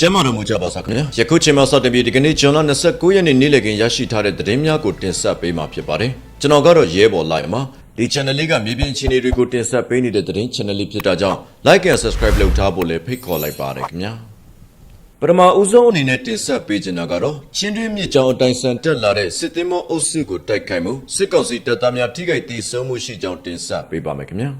ကျမ်းမာတော်မူကြပါစားခင်ဗျာယခုချိန်မှာစတင်ပြီးဒီကနေ့ဇွန်လ29ရက်နေ့နေ့လည်ခင်းရရှိထားတဲ့သတင်းများကိုတင်ဆက်ပေးမှာဖြစ်ပါတယ်ကျွန်တော်ကတော့ရဲဘော်လိုက်ပါဒီ channel လေးကမြေပြင်အခြေအနေတွေကိုတင်ဆက်ပေးနေတဲ့သတင်း channel လေးဖြစ်တာကြောင့် like and subscribe လုပ်ထားဖို့လည်းဖိတ်ခေါ်လိုက်ပါတယ်ခင်ဗျာပထမဦးဆုံးအနေနဲ့တင်ဆက်ပေးချင်တာကတော့ချင်းတွင်းမြစ်ကြောင်းအတိုင်းဆန်တက်လာတဲ့စစ်သင်းမောအုပ်စုကိုတိုက်ခိုက်မှုစစ်ကောင်စီတပ်သားများထိခိုက်ဒေဆုံးမှုရှိကြောင်းတင်ဆက်ပေးပါမယ်ခင်ဗျာ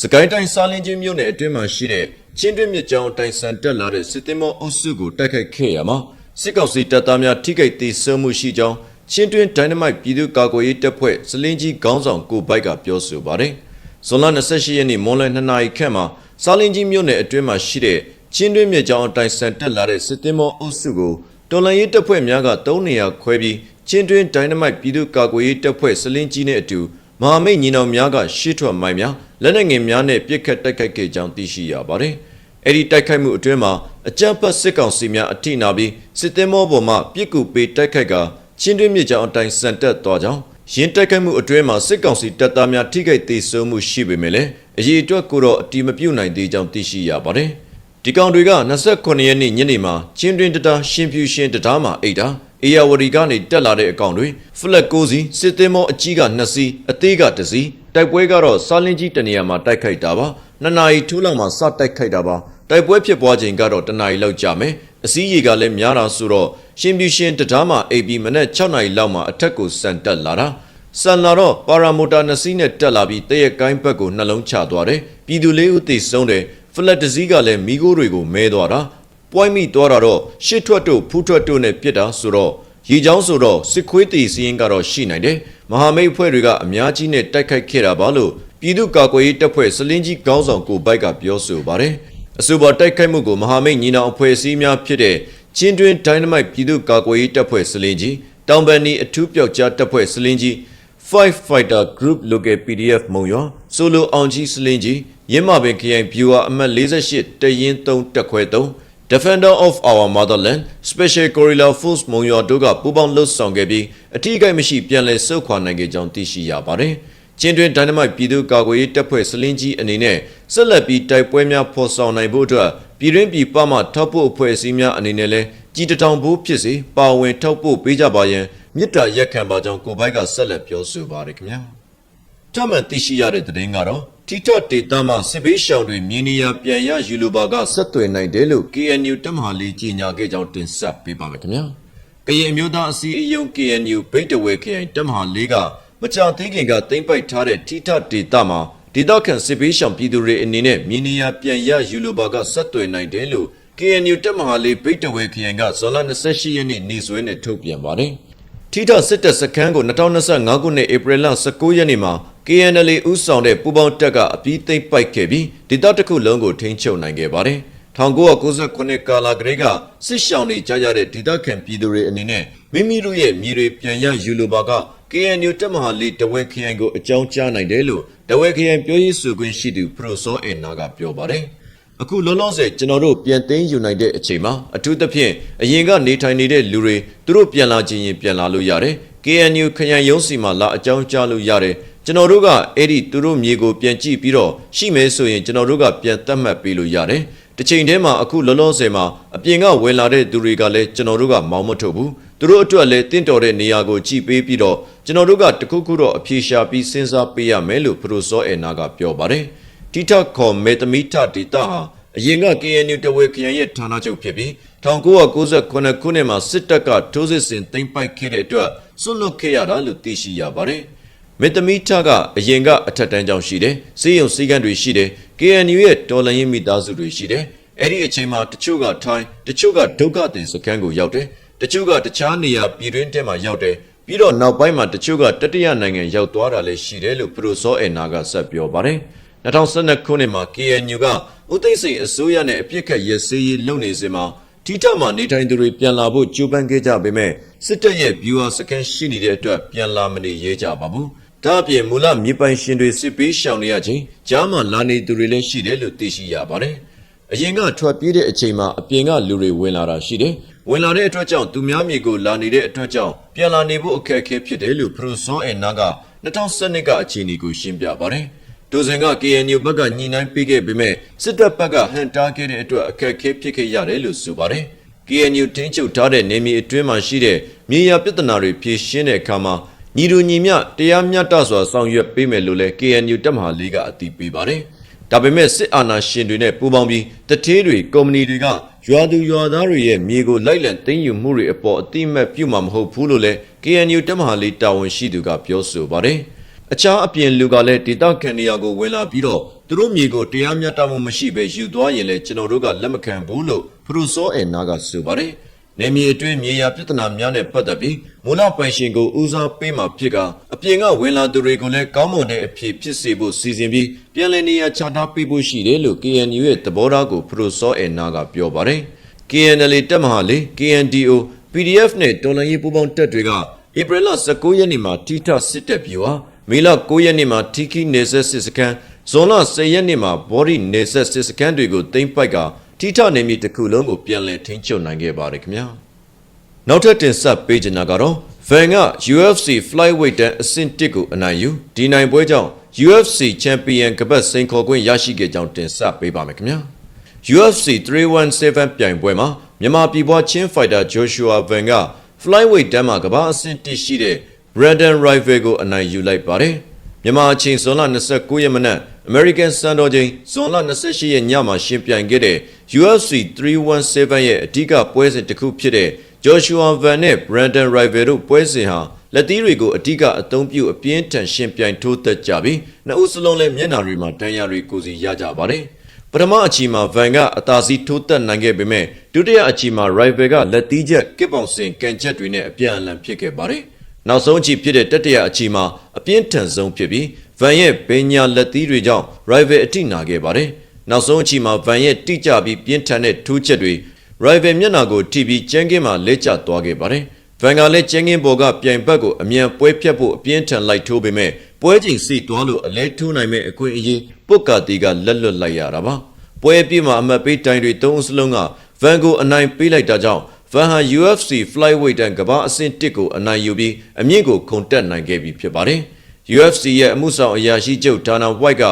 စကိုင်းတိုင်းစားလင်းချင်းမြို့နယ်အတွင်းမှာရှိတဲ့ချင်းတွင်းမြစ်ကြောင်းတိုင်ဆန်တက်လာတဲ့စစ်သည်မောအုပ်စုကိုတိုက်ခိုက်ခဲ့ရမှာစစ်ကောင်စီတပ်သားများထိခိုက်ဒေဆုံးမှုရှိကြောင်းချင်းတွင်းဒိုင်နမိုက်ပြည်သူ့ကာကွယ်ရေးတပ်ဖွဲ့စလင်းကြီးခေါင်းဆောင်ကိုဘိုက်ကပြောဆိုပါတယ်။ဇွန်လ28ရက်နေ့မွန်လွယ်2နာရီခန့်မှာစားလင်းကြီးမြို့နယ်အတွင်းမှာရှိတဲ့ချင်းတွင်းမြစ်ကြောင်းတိုင်ဆန်တက်လာတဲ့စစ်သည်မောအုပ်စုကိုတော်လန်ရေးတပ်ဖွဲ့များက3နေရာခွဲပြီးချင်းတွင်းဒိုင်နမိုက်ပြည်သူ့ကာကွယ်ရေးတပ်ဖွဲ့စလင်းကြီးနဲ့အတူ မဟာမိတ်ညီနောင်များကရှေ့ထွက်မိုင်းများလက်နက်ငယ်များနဲ့ပြစ်ခတ်တိုက်ခိုက်ခဲ့ကြောင်းသိရှိရပါတယ်။အဲ့ဒီတိုက်ခိုက်မှုအတွင်းမှာအကြမ်းဖက်စစ်ကောင်စီများအထိနာပြီးစစ်သည်မောပေါ်မှပြစ်ကူပေးတိုက်ခိုက်ကချင်းတွင်းမြစ်ကြောင်းအတိုင်းစံတက်သွားကြောင်းရင်းတိုက်ခိုက်မှုအတွင်းမှာစစ်ကောင်စီတပ်သားများထိခိုက်ဒေဆုံးမှုရှိပေမဲ့လည်းအရေးအတွက်ကိုတော့အတိမပြုတ်နိုင်သေးကြောင်းသိရှိရပါတယ်။ဒီကောင်တွေက29ရက်နေ့ညနေမှာချင်းတွင်းတတာရှင်ဖြူရှင်တတားမှာအိတ်တာ အေယာဝတီကနေတက်လာတဲ့အကောင်တွေဖလက်ကိုစီစစ်သင်းမောအကြီးက2စီးအသေးက1စီးတိုက်ပွဲကတော့စာလင်းကြီးတနေရာမှာတိုက်ခိုက်တာပါနှစ်နာရီထိုးလောက်မှာစတိုက်ခိုက်တာပါတိုက်ပွဲဖြစ်ပွားချိန်ကတော့တနာရီလောက်ကြာမယ်အစည်းရေကလည်းများတာဆိုတော့ရှင်ပြူရှင်တတားမှာအိပ်ပြီးမနက်6နာရီလောက်မှာအထက်ကိုစံတက်လာတာဆန်လာတော့ပါရာမိုတာနှစ်စီးနဲ့တက်လာပြီးတရက်ကိုင်းဘက်ကိုနှလုံးချသွားတယ်ပြည်သူလေးဦးသေဆုံးတယ်ဖလက်တစ်စီးကလည်းမိခိုးတွေကိုမဲသွားတာ ပွိုင်းမိသွားတာတော့ရှစ်ထွက်တို့ဖူးထွက်တို့နဲ့ပြစ်တာဆိုတော့ရေချောင်းဆိုတော့စစ်ခွေးတီစီရင်ကတော့ရှိနိုင်တယ်မဟာမိတ်အဖွဲ့တွေကအများကြီးနဲ့တိုက်ခိုက်ခဲ့တာပါလို့ပြည်သူ့ကာကွယ်ရေးတပ်ဖွဲ့စလင်းကြီးခေါင်းဆောင်ကိုဘိုက်ကပြောဆိုပါတယ်အဆိုပါတိုက်ခိုက်မှုကိုမဟာမိတ်ညီနောင်အဖွဲ့အစည်းများဖြစ်တဲ့ချင်းတွင်းဒိုင်းနမိုက်ပြည်သူ့ကာကွယ်ရေးတပ်ဖွဲ့စလင်းကြီးတောင်ပန်နီအထူးပျောက်ကြားတပ်ဖွဲ့စလင်းကြီး5 Fighter Group Local PDF မုံရွာဆိုလိုအောင်ကြီးစလင်းကြီးရင်းမပင်ခရိုင် Viewer အမှတ်48တရင်3တက်ခွဲ3 Defender of our Motherland Special Guerrilla Force မုံရွာတို့ကပူးပေါင်းလှုပ်ဆောင်ခဲ့ပြီးအထူးကိမရှိပြန်လည်ဆုတ်ခွာနိုင်ခဲ့ကြောင်းသိရှိရပါတယ်။ချင်းတွင်ဒိုင်နမိုက်ပြည်သူ့ကာကွယ်ရေးတပ်ဖွဲ့စလင်းကြီးအနေနဲ့ဆက်လက်ပြီးတိုက်ပွဲများဖော်ဆောင်နိုင်ဖို့အတွက်ပြည်တွင်းပြည်ပမှထောက်ပို့အဖွဲ့အစည်းများအနေနဲ့လည်းကြီးတထောင်ဖို့ဖြစ်စေပါဝင်ထောက်ပို့ပေးကြပါရန်မြစ်တာရက်ခံပါကြောင်းကိုဘိုက်ကဆက်လက်ပြောဆိုပါရခင်ဗျာ။ထမှန်သိရှိရတဲ့သတင်းကတော့ ထိထဒေတာမှစစ်ဘေးရှောင်တွေမြေနေရာပြန်ရယူလိုပါကဆက်သွယ်နိုင်တယ်လို့ KNU တမဟာလေးကြီးညာခဲ့ကြောင်းတင်ဆက်ပေးပါမယ်ခင်ဗျာ။ကရင်အမျိုးသားအစည်းအရုံး KNU ဗိတ်တဝဲခရိုင်တမဟာလေးကမကြာသေးခင်ကသိမ့်ပိုက်ထားတဲ့ထိထဒေတာမှဒေတာခန့်စစ်ဘေးရှောင်ပြည်သူတွေအနေနဲ့မြေနေရာပြန်ရယူလိုပါကဆက်သွယ်နိုင်တယ်လို့ KNU တမဟာလေးဗိတ်တဝဲခရိုင်ကဇွန်လ28ရက်နေ့နေ့စွဲနဲ့ထုတ်ပြန်ပါတယ်။ထိထစစ်တပ်စခန်းကို2025ခုနှစ်ဧပြီလ19ရက်နေ့မှာ KNL ဥဆောင်တဲ့ပူးပေါင်းတပ်ကအပြီးသိမ့်ပိုက်ခဲ့ပြီးဒေသတစ်ခုလုံးကိုထိန်းချုပ်နိုင်ခဲ့ပါတယ်။1998ကာလကလေးကစစ်ရှောင်နေကြရတဲ့ဒေသခံပြည်သူတွေအနေနဲ့မိမိတို့ရဲ့မြေတွေပြန်ရယူလိုပါက KNU တပ်မဟာလေးတဝဲခရိုင်ကိုအကြောင်းကြားနိုင်တယ်လို့တဝဲခရိုင်ပြောရေးဆိုခွင့်ရှိသူပရိုစောအင်နာကပြောပါတယ်။အခုလောလောဆယ်ကျွန်တော်တို့ပြန်သိမ်းယူနိုင်တဲ့အချိန်မှာအထူးသဖြင့်အရင်ကနေထိုင်နေတဲ့လူတွေသူတို့ပြန်လာခြင်းရင်ပြန်လာလို့ရတယ် KNU ခရိုင်ရုံးစီမှာလာအကြောင်းကြားလို့ရတယ် ကျွန်တော်တို့ကအဲ့ဒီသူတို့မြေကိုပြန်ကြည့်ပြီးတော့ရှိမယ်ဆိုရင်ကျွန်တော်တို့ကပြန်သတ်မှတ်ပေးလို့ရတယ်တစ်ချိန်တည်းမှာအခုလောလောဆယ်မှာအပြင်ကဝင်လာတဲ့သူတွေကလည်းကျွန်တော်တို့ကမောင်းမထုတ်ဘူးသူတို့အတွက်လည်းတင့်တော်တဲ့နေရာကိုကြည့်ပေးပြီးတော့ကျွန်တော်တို့ကတခုခုတော့အပြေရှာပြီးစဉ်းစားပေးရမယ်လို့ပရိုစောအန်နာကပြောပါတယ်တိထခေါ်မေတ္တမိထဒေတာဟာအရင်က KNU တဝဲခရိုင်ရဲ့ဌာနချုပ်ဖြစ်ပြီး1998ခုနှစ်မှာစစ်တပ်ကထိုးစစ်ဆင်သိမ်းပိုက်ခဲ့တဲ့အတွက်ဆွတ်လွတ်ခဲ့ရတာလို့သိရှိရပါတယ်။ မေတ္တမီထကအရင်ကအထက်တန်းကျောင်းရှိတယ်။စီးရုံစည်းကမ်းတွေရှိတယ်။ KNU ရဲ့တော်လှန်ရေးမိသားစုတွေရှိတယ်။အဲ့ဒီအချိန်မှာတချို့ကထိုင်းတချို့ကဒုက္ခသည်စခန်းကိုရောက်တယ်။တချို့ကတခြားနေရာပြည်တွင်းထဲမှာရောက်တယ်။ပြီးတော့နောက်ပိုင်းမှာတချို့ကတတိယနိုင်ငံရောက်သွားတာလည်းရှိတယ်လို့ပရိုစောအန်နာကဆက်ပြောပါတယ်။2012ခုနှစ်မှာ KNU ကဦးသိန်းစိန်အစိုးရနဲ့အပြစ်ခတ်ရစည်းရေးလုပ်နေစဉ်မှာထိထမှနေထိုင်သူတွေပြန်လာဖို့ကြိုးပမ်းခဲ့ကြပေမဲ့စစ်တပ်ရဲ့ viewer စကန်ရှိနေတဲ့အတွက်ပြန်လာမနေရဲကြပါဘူး။ ဒါအပြင်မူလမြေပိုင်ရှင်တွေစစ်ပေးရှောင်နေရခြင်းကြားမှလာနေသူတွေလည်းရှိတယ်လို့သိရှိရပါတယ်။အရင်ကထွက်ပြေးတဲ့အချိန်မှာအပြင်ကလူတွေဝင်လာတာရှိတယ်။ဝင်လာတဲ့အတွက်ကြောင့်သူများမြေကိုလာနေတဲ့အတွက်ကြောင့်ပြန်လာနေဖို့အခက်အခဲဖြစ်တယ်လို့ပရိုစောအန်နာက2012ကအခြေအနေကိုရှင်းပြပါတယ်။ဒဒိုဇင်က KNU ဘက်ကညှိနှိုင်းပေးခဲ့ပေမဲ့စစ်တပ်ဘက်ကဟန်တားခဲ့တဲ့အတွက်အခက်အခဲဖြစ်ခဲ့ရတယ်လို့ဆိုပါတယ်။ KNU တင်းချုပ်ထားတဲ့နေမြေအတွင်းမှာရှိတဲ့မြေယာပြဿနာတွေဖြေရှင်းတဲ့အခါမှာ ညီတူညီမျှတရားမျှတစွာဆောင်ရွက်ပေးမယ်လို့လည်း KNU တပ်မဟာလေးကအတည်ပြုပါတယ်။ဒါပေမဲ့စစ်အာဏာရှင်တွေနဲ့ပူးပေါင်းပြီးတထေးတွေကုမ္ပဏီတွေကရွာသူရွာသားတွေရဲ့မြေကိုလိုက်လံသိမ်းယူမှုတွေအပေါ်အတိအမဲ့ပြုမှာမဟုတ်ဘူးလို့လည်း KNU တပ်မဟာလေးတာဝန်ရှိသူကပြောဆိုပါတယ်။အခြားအပြင်လူကလည်းဒေတာကန်နီယာကိုဝင်လာပြီးတော့သူတို့မြေကိုတရားမျှတမှုမရှိဘဲယူသွားရင်လည်းကျွန်တော်တို့ကလက်မခံဘူးလို့ဖရူစောအဲနာကဆိုပါတယ်။ နေမြေအတွင်းမြေယာပြဿနာများနဲ့ပတ်သက်ပြီးမူလပိုင်ရှင်ကိုဦးစားပေးမှဖြစ်ကအပြင်ကဝင်လာသူတွေကိုလည်းကောင်းမွန်တဲ့အဖြစ်ဖြစ်စေဖို့စီစဉ်ပြီးပြည်လည်နေရာချထားပေးဖို့ရှိတယ်လို့ KNU ရဲ့သဘောထားကိုဖရူစောအဲနာကပြောပါတယ်။ KNL တပ်မဟာလေး KNDO PDF နဲ့တော်လှန်ရေးပူးပေါင်းတပ်တွေကဧပြီလ19ရက်နေ့မှာထိထစစ်တပ်ပြူဟာမေလ9ရက်နေ့မှာထီခီနေဆက်စစ်စခန်းဇွန်လ10ရက်နေ့မှာဘော်ဒီနေဆက်စစ်စခန်းတွေကိုသိမ်းပိုက်က ထိထနေမိတစ်ခုလုံးကိုပြန်လည်ထိန်းချုပ်နိုင်ခဲ့ပါတယ်ခင်ဗျာနောက်ထပ်တင်ဆက်ပေးချင်တာကတော့ Van က UFC Flyweight တန်းအဆင့်1ကိုအနိုင်ယူဒီနိုင်ပွဲကြောင့် UFC Champion ကပတ်စိန်ခေါ်ခွင့်ရရှိခဲ့ကြောင်းတင်ဆက်ပေးပါမယ်ခင်ဗျာ UFC 317ပြိုင်ပွဲမှာမြန်မာပြည်ပွားချင်းဖိုက်တာ Joshua Van က Flyweight တန်းမှာကမ္ဘာအဆင့်1ရှိတဲ့ Brandon Rival ကိုအနိုင်ယူလိုက်ပါတယ်။မြန်မာအချိန်ဇွန်လ29ရက်မနက် American စံတော်ချိန်ဇွန်လ28ရက်ညမှာရှင်ပြိုင်ခဲ့တဲ့ UFC 317ရဲ့အဓိကပွဲစဉ်တစ်ခုဖြစ်တဲ့ Joshua Van နဲ့ Brandon Rival တို့ပွဲစဉ်ဟာလက်သီးတွေကိုအဓိကအသုံးပြုအပြင်းထန်ရှင်ပြိုင်ထိုးသက်ကြပြီးနှစ်ဦးစလုံးလည်းမျက်နှာတွေမှာဒဏ်ရာတွေကိုစီရကြပါတယ်။ပထမအချီမှာ Van ကအသာစီးထိုးသက်နိုင်ခဲ့ပေမဲ့ဒုတိယအချီမှာ Rival ကလက်သီးချက်ကစ်ပေါင်စင်ကန်ချက်တွေနဲ့အပြန်အလှန်ဖြစ်ခဲ့ပါတယ်။နောက်ဆုံးအချီဖြစ်တဲ့တတိယအချီမှာအပြင်းထန်ဆုံးဖြစ်ပြီး Van ရဲ့ပညာလက်သီးတွေကြောင့် Rival အထိနာခဲ့ပါတယ်။နောက်ဆုံးအချီမှာ Van ရဲ့တိကျပြီးပြင်းထန်တဲ့ထိုးချက်တွေ Rival မျက်နှာကိုထိပြီးကျန်းကင်းမှာလက်ကျသွားခဲ့ပါတယ်။ Van ကလည်းကျန်းကင်းပေါ်ကပြိုင်ဘက်ကိုအမြန်ပွဲဖြတ်ဖို့အပြင်းထန်လိုက်ထိုးပေမဲ့ပွဲချိန်စီသွားလို့အလဲထိုးနိုင်မဲ့အခွင့်အရေးပုတ်ကာတီကလက်လွတ်လိုက်ရတာပါ။ပွဲအပြည့်မှာအမှတ်ပေးတိုင်တွေသုံးစလုံးက Van ကိုအနိုင်ပေးလိုက်တာကြောင့် Van ဟာ UFC Flyweight တန်ကမ္ဘာအဆင့်1ကိုအနိုင်ယူပြီးအမြင့်ကိုခုန်တက်နိုင်ခဲ့ပြီဖြစ်ပါတယ်။ UFC ရဲ့အမှုဆောင်အရာရှိချုပ်ဒါနာ White က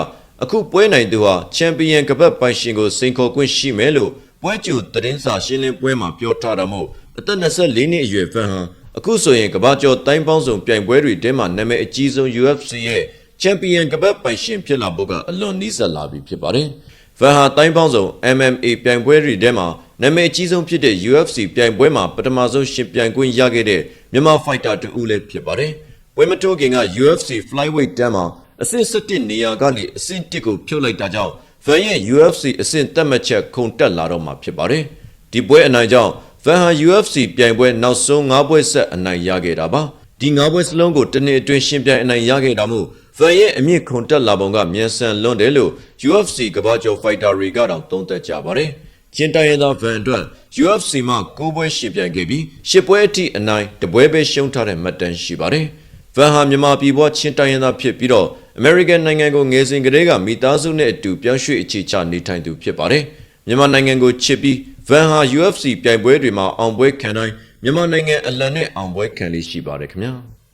အခုပွဲနိုင်သူဟာချန်ပီယံကပတ်ပိုင်ရှင်ကိုစိန်ခေါ်ခွင့်ရှိမယ်လို့ပွဲကြိုသတင်းစာရှင်းလင်းပွဲမှာပြောထားတာမို့အသက်24နှစ်အရွယ် Van ဟာအခုဆိုရင်ကမ္ဘာကျော်တိုင်းပေါင်းစုံပြိုင်ပွဲတွေထဲမှာနာမည်အကြီးဆုံး UFC ရဲ့ချန်ပီယံကပတ်ပိုင်ရှင်ဖြစ်လာဖို့ကအလွန်နီးစပ်လာပြီဖြစ်ပါတယ်။ Van ဟာတိုင်းပေါင်းစုံ MMA ပြိုင်ပွဲတွေထဲမှာနာမည်အကြီးဆုံးဖြစ်တဲ့ UFC ပြိုင်ပွဲမှာပထမဆုံးရှင်ပြိုင်ခွင့်ရခဲ့တဲ့မြန်မာဖိုက်တာတူဦးလည်းဖြစ်ပါတယ်။ ပွဲမတိုးခင်က UFC Flyweight တန်းမှာအဆင့်17နေရာကနေအဆင့်1ကိုဖြုတ်လိုက်တာကြောင့် Van ရဲ့ UFC အဆင့်တက်မှတ်ချက်ခုန်တက်လာတော့မှာဖြစ်ပါတယ်။ဒီပွဲအနိုင်ကြောင့် Van ဟာ UFC ပြိုင်ပွဲနောက်ဆုံး၅ပွဲဆက်အနိုင်ရခဲ့တာပါ။ဒီ၅ပွဲစလုံးကိုတနည်းအတွင်းရှင်ပြိုင်အနိုင်ရခဲ့တာမို့ Van ရဲ့အမြင့်ခုန်တက်လာပုံကမြန်ဆန်လွန်းတယ်လို့ UFC ကမ္ဘာကျော်ဖိုက်တာတွေကတော့သုံးသပ်ကြပါတယ်။ချင်းတိုင်းရင်းသား Van အတွက် UFC မှာ၉ပွဲရှင်ပြိုင်ခဲ့ပြီး၈ပွဲအထိအနိုင်တပွဲပဲရှုံးထားတဲ့မှတ်တမ်းရှိပါတယ်။ Van ဟာမြန်မာပြည်ပွားချင်းတိုင်းရင်းသားဖြစ်ပြီးတော့ American နိုင်ငံကိုငယ်စဉ်ကတည်းကမိသားစုနဲ့အတူပြောင်းရွှေ့အခြေချနေထိုင်သူဖြစ်ပါတယ်။မြန်မာနိုင်ငံကိုချစ်ပြီး Van ဟာ UFC ပြိုင်ပွဲတွေမှာအောင်ပွဲခံတိုင်းမြန်မာနိုင်ငံအလံနဲ့အောင်ပွဲခံလေးရှိပါတယ်ခင်ဗျာ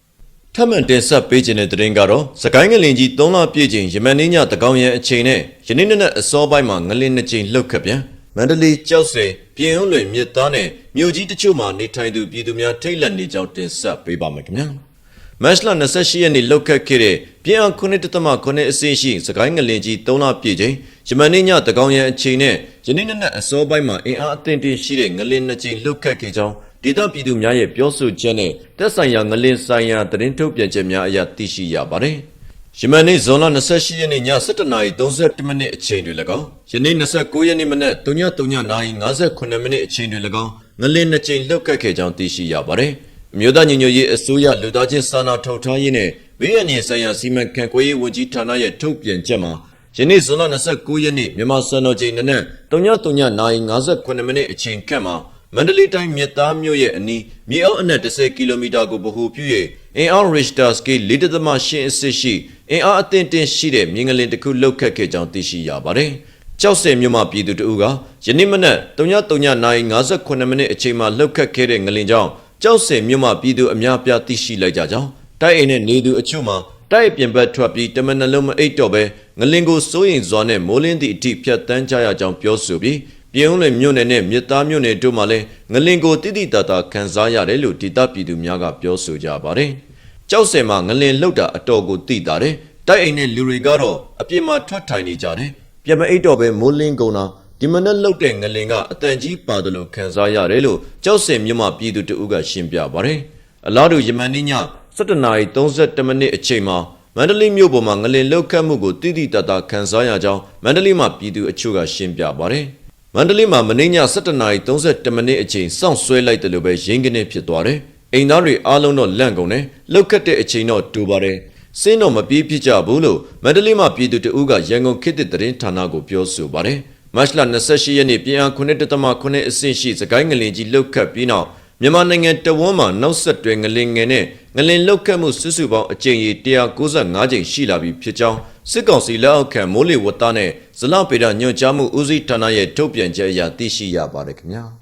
။ထပ်မံတင်ဆက်ပေးခြင်းတဲ့သတင်းကတော့စကိုင်းငလင်ကြီး3လပြည့်ချိန်ယမန်နေ့ညတကောင်ရန်အချိန်နဲ့ယနေ့နေ့အစောပိုင်းမှာငလင်နှစ်ကြိမ်လှုပ်ခတ်ပြန်မန္တလေးကြောက်စင်ပြင်ဦးလွင်မြစ်သားနဲ့မြို့ကြီးတချို့မှာနေထိုင်သူပြည်သူများထိတ်လန့်နေကြောင်းတင်ဆက်ပေးပါမယ်ခင်ဗျာ။ မတ်လ28ရက်နေ့လှုပ်ခတ်ခဲ့တဲ့ပြင်အောင်9.9အဆင့်ရှိစကိုင်းငလင်ကြီး3လပြည့်ချိန်ယမန်နေ့ညတကောင်ရန်အချိန်နဲ့ယနေ့နေ့အစောပိုင်းမှာအင်အားအသင့်တင်ရှိတဲ့ငလင်နှစ်ကြိမ်လှုပ်ခတ်ခဲ့ကြောင်းဒေသပြည်သူများရဲ့ပြောဆိုချက်နဲ့တက်ဆိုင်ရာငလင်ဆိုင်ရာသတင်းထုတ်ပြန်ချက်များအရသိရှိရပါတယ်။ယမန်နေ့ဇွန်လ28ရက်နေ့ည7:32မိနစ်အချိန်တွေ၎င်းယနေ့29ရက်နေ့မနက်3:59မိနစ်အချိန်တွေ၎င်းငလင်နှစ်ကြိမ်လှုပ်ခတ်ခဲ့ကြောင်းသိရှိရပါတယ်။ အမျိုးသားညီညွတ်ရေးအစိုးရလူသားချင်းစာနာထောက်ထားရေးနဲ့ဘေးအန္တရာယ်ဆိုင်ရာစီမံခန့်ခွဲရေးဝန်ကြီးဌာနရဲ့ထုတ်ပြန်ချက်မှာယနေ့ဇွန်လ29ရက်နေ့မြန်မာစံတော်ချိန်နနက်3:59မိနစ်အချိန်ခန့်မှာမန္တလေးတိုင်းမြစ်သားမြို့ရဲ့အနီးမြေအောက်အနက်10ကီလိုမီတာကိုဗဟိုပြု၍အင်အား Richter scale 4.8အဆင့်ရှိအင်အားအသင့်တင်ရှိတဲ့မြင်းကလင်တစ်ခုလှုပ်ခတ်ခဲ့ကြောင်းသိရှိရပါတယ်။ကြောက်စဲမြို့မှာပြည်သူတို့ကယနေ့မနက်3:39မိနစ်အချိန်မှာလှုပ်ခတ်ခဲ့တဲ့ငလင်ကြောင့် ကြောက်စဲမြို့မှာပြည်သူအများပြားသိရှိလိုက်ကြကြောင်းတိုက်အိမ်နဲ့နေသူအချို့မှာတိုက်ပြင်ဘက်ထွက်ပြီးတမန်နှလုံးမအိတ်တော့ပဲငလင်ကိုစိုးရင်စွာနဲ့မိုးလင်းသည့်အထိဖြတ်တန်းကြရကြောင်းပြောဆိုပြီးပြည်ုံးလွင်မြို့နယ်နဲ့မြစ်သားမြို့နယ်တို့မှလည်းငလင်ကိုတိတိတတ်တာခံစားရတယ်လို့ဒေသပြည်သူများကပြောဆိုကြပါတယ်။ကြောက်စင်မှာငလင်လှုပ်တာအတော်ကိုသိတာတယ်။တိုက်အိမ်နဲ့လူတွေကတော့အပြစ်မှထွက်ထိုင်နေကြတယ်။ပြမအိတ်တော့ပဲမိုးလင်းကုန်တာ ဒီမနဲ့လှုပ်တဲ့ငလင်ကအတန်ကြီးပါတယ်လို့ခံစားရတယ်လို့ကြောက်စင်မြို့မှာပြည်သူတအုပ်ကရှင်းပြပါတယ်။အလားတူယမန်နေ့ည7:32မိနစ်အချိန်မှာမန္တလေးမြို့ပေါ်မှာငလင်လှုပ်ခတ်မှုကိုတိတိတတ်တာခံစားရကြောင်းမန္တလေးမှာပြည်သူအချို့ကရှင်းပြပါတယ်။မန္တလေးမှာမနေ့ည7:32မိနစ်အချိန်စောင့်ဆွဲလိုက်တယ်လို့ပဲရင်းကနေဖြစ်သွားတယ်။အိမ်သားတွေအားလုံးတော့လန့်ကုန်တယ်။လှုပ်ခတ်တဲ့အချိန်တော့တူပါတယ်။စင်းတော့မပြေးဖြစ်ကြဘူးလို့မန္တလေးမှာပြည်သူတအုပ်ကရန်ကုန်ခေတ်သစ်သတင်းဌာနကိုပြောဆိုပါတယ်။ မတ်လ28ရက်နေ့ပြည်အား9.9အဆင့်ရှိစကိုင်းငလင်ကြီးလှုပ်ခတ်ပြီးနောက်မြန်မာနိုင်ငံတဝန်းမှာနောက်ဆက်တွဲငလင်ငယ်နဲ့ငလင်လှုပ်ခတ်မှုစုစုပေါင်းအကြိမ်ရေ195ကြိမ်ရှိလာပြီဖြစ်ကြောင်းစစ်ကောင်စီလက်အောက်ခံမိုးလေဝသနဲ့ဇလပေဒညွှန်ကြားမှုဦးစီးဌာနရဲ့ထုတ်ပြန်ချက်အရသိရှိရပါတယ်ခင်ဗျာ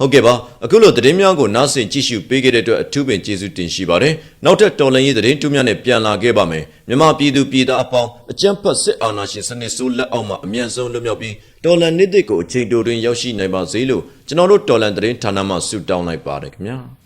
ဟုတ်ကဲ့ပါအခုလိုသတင်းများကိုနားဆင်ကြည့်ရှုပေးခဲ့တဲ့အတွက်အထူးပင်ကျေးဇူးတင်ရှိပါတယ်နောက်ထပ်တော်လှန်ရေးသတင်းတူးများနဲ့ပြန်လာခဲ့ပါမယ်မြန်မာပြည်သူပြည်သားအပေါင်းအကြမ်းဖက်စစ်အာဏာရှင်စနစ်ဆိုးလက်အောက်မှာအမြန်ဆုံးလွတ်မြောက်ပြီးတော်လှန်နေ့တွေကိုအချိန်တိုတွင်ရောက်ရှိနိုင်ပါစေလို့ကျွန်တော်တို့တော်လှန်သတင်းဌာနမှဆုတောင်းလိုက်ပါတယ်ခင်ဗျာ